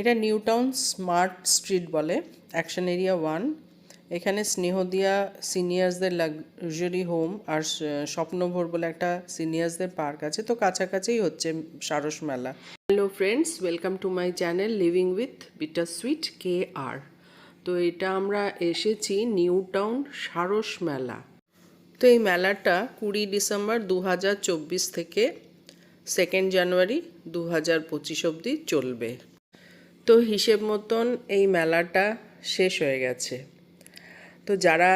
এটা new town smart street বলে, action area one. এখানে স্নেহদিয়া সিনিয়র্সদের লাক্সারি হোম আর স্বপ্নভোর বলে একটা সিনিয়র্সদের পার্ক আছে, তো কাছাকাছিই হচ্ছে সারস মেলা। Hello friends welcome to my channel living with bitter sweet কে আর তো এটা আমরা এসেছি নিউ টাউন সারস মেলা। তো এই মেলাটা কুড়ি ডিসেম্বর দু হাজার চব্বিশ থেকে সেকেন্ড জানুয়ারি দু হাজার পঁচিশ অবধি চলবে। তো হিসেব মতন এই মেলাটা শেষ হয়ে গেছে। তো যারা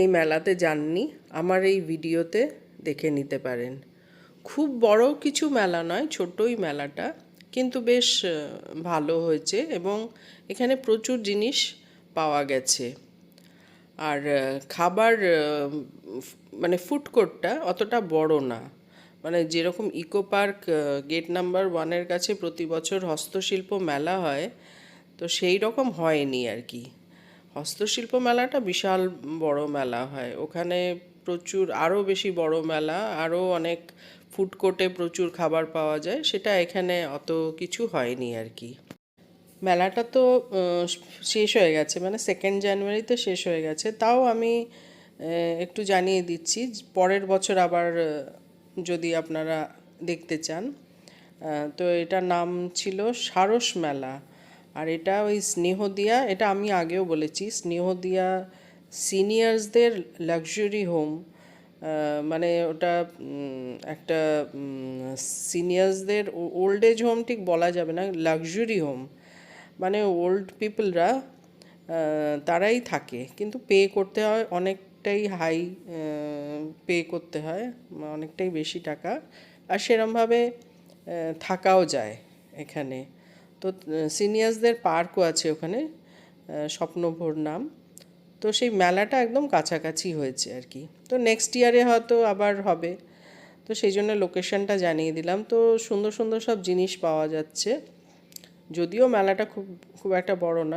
এই মেলাতে যাননি, আমার এই ভিডিওতে দেখে নিতে পারেন। খুব বড় কিছু মেলা নয়, ছোটই মেলাটা, কিন্তু বেশ ভালো হয়েছে এবং এখানে প্রচুর জিনিস পাওয়া গেছে। আর খাবার মানে ফুড কোর্টটা অতটা বড় না। মানে যেরকম ইকো পার্ক গেট নাম্বার ওয়ানের কাছে প্রতি বছর হস্তশিল্প মেলা হয়, তো সেই রকম হয়নি আর কি। হস্তশিল্প মেলাটা বিশাল বড় মেলা হয়। ওখানে প্রচুর আরও বেশি বড় মেলা আরও অনেক ফুড কোর্টে প্রচুর খাবার পাওয়া যায়, সেটা এখানে অত কিছু হয়নি আর কি। মেলাটা তো শেষ হয়ে গেছে মানে সেকেন্ড জানুয়ারিতে শেষ হয়ে গেছে। তাও আমি একটু জানিয়ে দিচ্ছি, পরের বছর আবার যদি আপনারা দেখতে চান তো এটার নাম ছিল সারস মেলা। আর এটা ওই স্নেহদিয়া, এটা আমি আগেও বলেছি, স্নেহদিয়া সিনিয়র্সদের লাক্সারি হোম। মানে ওটা একটা সিনিয়র্সদের ওল্ড এজ হোম ঠিক বলা যাবে না, লাক্সারি হোম। মানে ওল্ড পিপলরা তারাই থাকে। কিন্তু পে করতে হয় অনেকটাই হাই পে করতে হয় অনেকটাই বেশি টাকা। আর সেরমভাবে থাকাও যায় এখানে। তো সিনিয়র্সদের পার্কও আছে ওখানে স্বপ্নভোর নাম। তো সেই মেলাটা একদম কাছাকাছি হয়েছে আর কি। তো নেক্সট ইয়ারে হয়তো আবার হবে। তো সেই জন্য লোকেশনটা জানিয়ে দিলাম। তো সুন্দর সুন্দর সব জিনিস পাওয়া যাচ্ছে। যদিও মেলাটা খুব খুব একটা বড় না।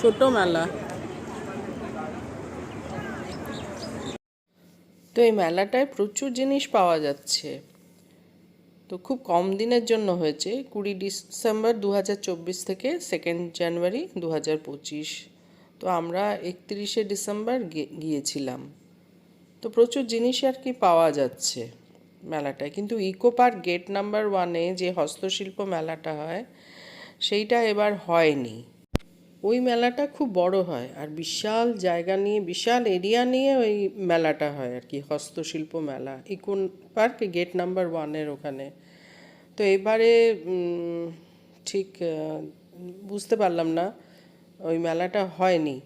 ছোট মেলা। তো এই মেলাটায় প্রচুর জিনিস পাওয়া যাচ্ছে। তো খুব কম দিনের জন্য হয়েছে। কুড়ি ডিসেম্বর দু হাজার চব্বিশ থেকে সেকেন্ড জানুয়ারি দু হাজার পঁচিশ। তো আমরা একত্রিশে ডিসেম্বর গিয়েছিলাম। তো প্রচুর জিনিস আর কি পাওয়া যাচ্ছে মেলাটায়। কিন্তু ইকো পার্ক গেট নাম্বার ওয়ানে যে হস্তশিল্প মেলাটা হয়, সেইটা এবার হয়নি। ওই মেলাটা খুব বড় হয় আর বিশাল জায়গা নিয়ে, বিশাল এরিয়া নিয়ে ওই মেলাটা হয় আর কি, হস্তশিল্প মেলা। ইকোন পার্ক, গেট নাম্বার ওয়ানের ওখানে। তো এবারে ঠিক বুঝতে পারলাম না, ওই মেলাটা হয়নি।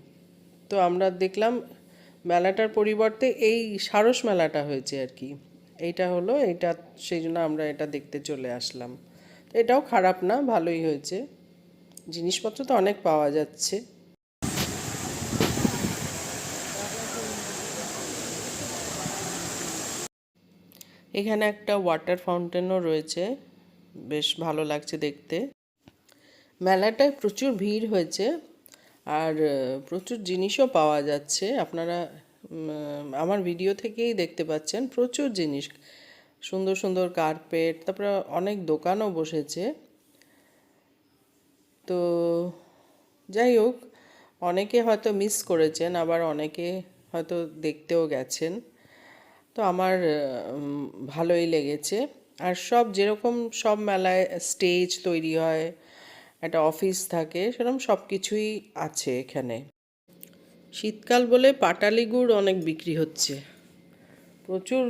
তো আমরা দেখলাম মেলাটার পরিবর্তে এই সারস মেলাটা হয়েছে আর কি। এইটা হলো এটা সেই জন্য আমরা এটা দেখতে চলে আসলাম। এটাও খারাপ না, ভালোই হয়েছে। জিনিসপত্র তো অনেক পাওয়া যাচ্ছে। এখানে একটা ওয়াটার ফাউন্টেনও রয়েছে। বেশ ভালো লাগছে দেখতে। মেলাটায় প্রচুর ভিড় হয়েছে আর প্রচুর জিনিসও পাওয়া যাচ্ছে। আপনারা আমার ভিডিও থেকেই দেখতে পাচ্ছেন প্রচুর জিনিস। সুন্দর সুন্দর কার্পেট তারপরে অনেক দোকানও বসেছে। তো যাই হোক, অনেকে হয়তো মিস করেছেন, আবার অনেকে হয়তো দেখতেও গেছেন। তো আমার ভালোই লেগেছে। আর সব যেরকম সব মেলায় স্টেজ তৈরি হয়, একটা অফিস থাকে, সেরকম সব কিছুই আছে এখানে। শীতকাল বলে পাটালি গুড় অনেক বিক্রি হচ্ছে। প্রচুর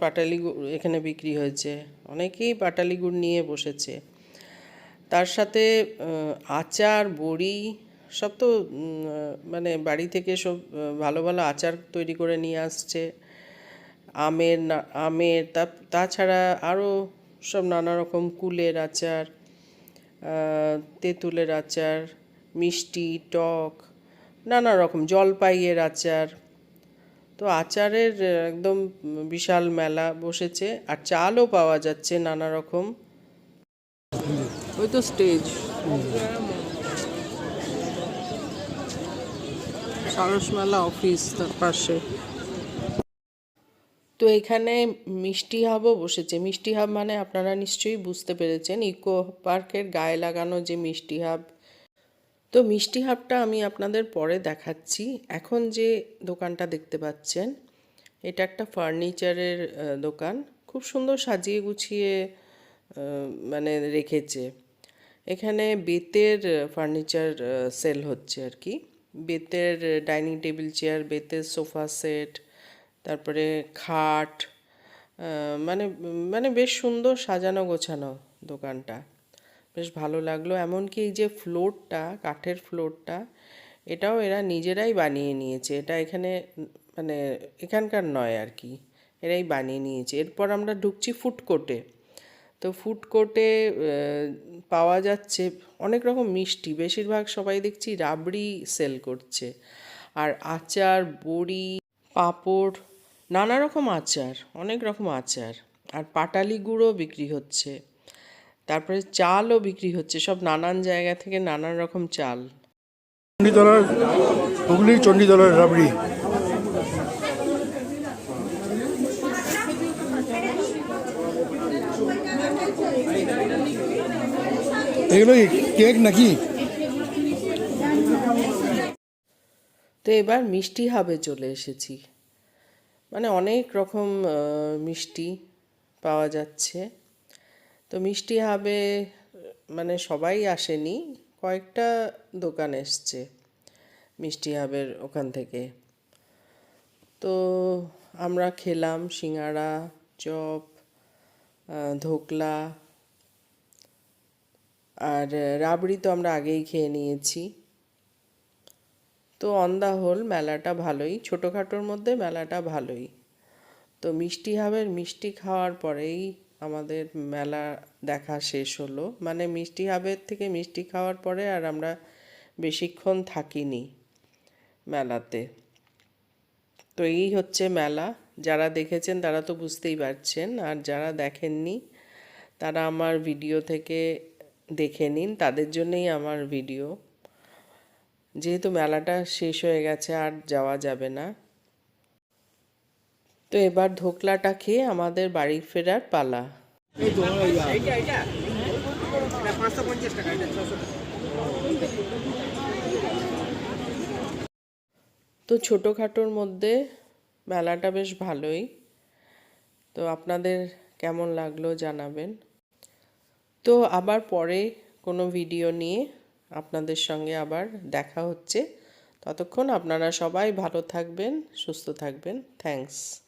পাটালি গুড় এখানে বিক্রি হয়েছে। অনেকেই পাটালি গুড় নিয়ে বসেছে। তার সাথে আচার, বড়ি, সব তো মানে বাড়ি থেকে সব ভালো ভালো আচার তৈরি করে নিয়ে আসছে। আমের না, আমের তাছাড়া আরও সব নানা রকম কুলের আচার তেঁতুলের আচার, মিষ্টি, টক, নানা রকম জলপাইয়ের আচার। তো আচারের, একদম বিশাল মেলা বসেছে, আর চালও পাওয়া যাচ্ছে নানা রকম। ওই তো স্টেজ সারস মেলা অফিস তার পাশে। তো এখানে মিষ্টি হাবও বসেছে। মিষ্টি হাব মানে আপনারা নিশ্চয়ই বুঝতে পেরেছেন ইকো পার্কের গায়ে লাগানো যে মিষ্টি হাব তো মিষ্টি হাবটা আমি আপনাদের পরে দেখাচ্ছি। এখন যে দোকানটা দেখতে পাচ্ছেন, এটা একটা ফার্নিচারের দোকান। খুব সুন্দর সাজিয়ে গুছিয়ে মানে রেখেছে। এখানে বেতের ফার্নিচার সেল হচ্ছে আর কি। বেতের ডাইনিং টেবিল চেয়ার বেতের সোফা সেট তারপরে খাট মানে মানে বেশ সুন্দর সাজানো গোছানো দোকানটা। বেশ ভালো লাগল। এমনকি এই যে ফ্লোরটা কাঠের ফ্লোরটা এটাও এরা নিজেরাই বানিয়ে নিয়েছে। এটা এখানে মানে এখানকার নয় আর কি। এরাই বানিয়ে নিয়েছে। এরপর আমরা ঢুকছি ফুড কোর্টে তো ফুড কোর্টে পাওয়া যাচ্ছে অনেক রকম মিষ্টি। বেশিরভাগ সবাই দেখছি রাবড়ি সেল করছে। আর আচার, বড়ি, পাঁপড়, নানা রকম আচার, অনেক রকম আচার। আর পাটালি গুঁড়ো বিক্রি হচ্ছে। তারপরে চালও বিক্রি হচ্ছে, সব নানান জায়গা থেকে নানান রকম চাল। চণ্ডীতলার হুগলি চণ্ডীতলার রাবড়ি। এগুলো কেক নাকি? তো এবার মিষ্টি হাবে চলে এসেছি। মানে অনেক রকম মিষ্টি পাওয়া যাচ্ছে। তো মিষ্টি হাবে মানে সবাই আসেনি, কয়েকটা দোকান এসছে মিষ্টি হাবের ওখান থেকে। তো আমরা খেলাম সিঙ্গাড়া চপ ধোকলা আর রাবড়ি তো আমরা আগেই খেয়ে নিয়েছি। তো অন দ্য হোল মেলাটা ভালোই। ছোটোখাটোর মধ্যে মেলাটা ভালোই। তো মিষ্টি হাবের মিষ্টি খাওয়ার পরেই আমাদের মেলা দেখা শেষ হলো। মানে মিষ্টি হাবের থেকে মিষ্টি খাওয়ার পরে আর আমরা বেশিক্ষণ থাকিনি মেলাতে। তো এই হচ্ছে মেলা। যারা দেখেছেন তারা তো বুঝতেই পারছেন। আর যারা দেখেননি, তারা আমার ভিডিও থেকে দেখে নিন, তাদের জন্যই আমার ভিডিও যেহেতু মেলাটা শেষ হয়ে গেছে, আর যাওয়া যাবে না। তো এবার ধোকলাটা খেয়ে আমাদের বাড়ি ফেরার পালা। তো ছোটোখাটোর মধ্যে মেলাটা বেশ ভালোই। তো আপনাদের কেমন লাগল জানাবেন। তো আবার পরে কোনো ভিডিও নিয়ে আপনাদের সঙ্গে আবার দেখা হচ্ছে। ততক্ষণ আপনারা সবাই ভালো থাকবেন, সুস্থ থাকবেন। থ্যাঙ্কস